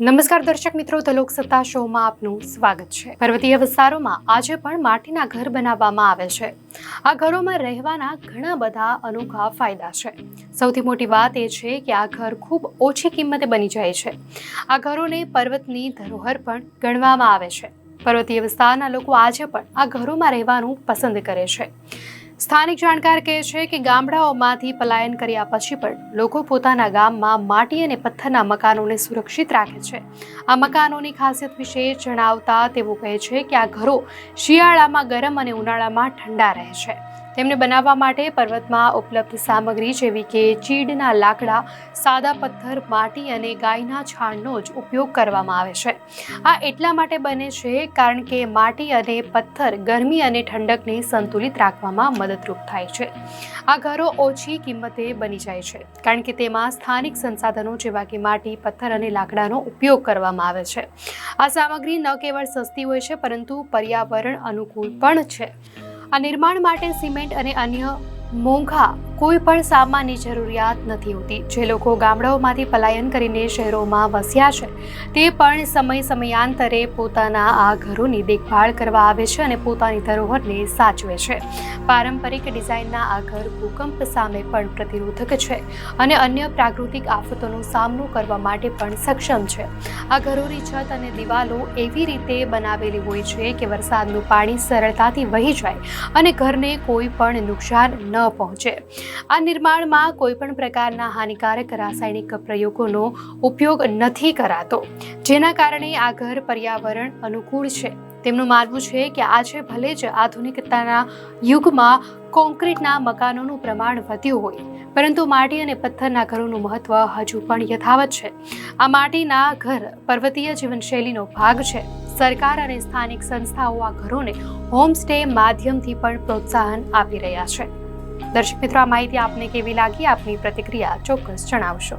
નમસ્કાર દર્શક મિત્રો, ધ લોકસત્તા શોમાં આપનું સ્વાગત છે. પર્વતીય વિસ્તારોમાં આજે પણ માટીના ઘર બનાવવામાં આવે છે. આ ઘરોમાં રહેવાના ઘણા બધા અનોખા ફાયદા છે. સૌથી મોટી વાત એ છે કે આ ઘર ખૂબ ઓછી કિંમતે બની જાય છે. આ ઘરોને પર્વતની ધરોહર પણ ગણવામાં આવે છે. પર્વતીય વિસ્તારના લોકો આજે પણ આ ઘરોમાં રહેવાનું પસંદ કરે છે. સ્થાનિક જાણકાર કહે છે કે ગામડાઓમાંથી પલાયન કર્યા પછી પણ લોકો પોતાના ગામમાં માટી અને પથ્થરના મકાનોને સુરક્ષિત રાખે છે. આ મકાનોની ખાસિયત વિશે જણાવતા તેઓ કહે છે કે આ ઘરો શિયાળામાં ગરમ અને ઉનાળામાં ઠંડા રહે છે. તેમને બનાવવા માટે પર્વતમાં ઉપલબ્ધ સામગ્રી જેવી કે ચીડના લાકડા, સાદા પથ્થર, માટી અને ગાયના છાણનો જ ઉપયોગ કરવામાં આવે છે. આ એટલા માટે બને છે કારણ કે માટી અને પથ્થર ગરમી અને ઠંડકને સંતુલિત રાખવામાં મદદરૂપ થાય છે. આ ઘરો ઓછી કિંમતે બની જાય છે કારણ કે તેમાં સ્થાનિક સંસાધનો જેવા કે માટી, પથ્થર અને લાકડાનો ઉપયોગ કરવામાં આવે છે. આ સામગ્રી ન કેવળ સસ્તી હોય છે, પરંતુ પર્યાવરણ અનુકૂળ પણ છે. આ નિર્માણ માટે સિમેન્ટ અને અન્ય મોંઘા કોઈ પણ સામાનની જરૂરિયાત નથી હોતી. જે લોકો ગામડાઓમાંથી પલાયન કરીને શહેરોમાં વસ્યા છે, તે પણ સમય સમયાંતરે પોતાના આ ઘરોની દેખભાળ કરવા આવે છે અને પોતાની ધરોહરને સાચવે છે. પારંપરિક ડિઝાઇનના આ ઘર ભૂકંપ સામે પણ પ્રતિરોધક છે અને અન્ય પ્રાકૃતિક આફતોનો સામનો કરવા માટે પણ સક્ષમ છે. આ ઘરોની છત અને દિવાલો એવી રીતે બનાવેલી હોય છે કે વરસાદનું પાણી સરળતાથી વહી જાય અને ઘરને કોઈ પણ નુકસાન ન પહોંચે. આ નિર્માણમાં કોઈ પણ પ્રકારના હાનિકારક રાસાયણિક પ્રયોગોનો ઉપયોગ નથી કરાતો. જેના કારણે આ ઘર પર્યાવરણ અનુકૂળ છે. તેમનું માનવું છે કે આજે ભલે જ આધુનિકતાના યુગમાં કોન્ક્રીટના મકાનોનું પ્રમાણ વધ્યું હોય, પરંતુ માટી અને પથ્થરના ઘરોનું મહત્વ હજુ પણ યથાવત છે. આ માટીના ઘર પર્વતીય જીવનશૈલીનો ભાગ છે. સરકાર અને સ્થાનિક સંસ્થાઓ આ ઘરોને હોમસ્ટે માધ્યમથી પણ પ્રોત્સાહન આપી રહ્યા છે. દર્શક મિત્રો આ માહિતી આપને કેવી લાગી? આપની પ્રતિક્રિયા ચોક્કસ જણાવશો.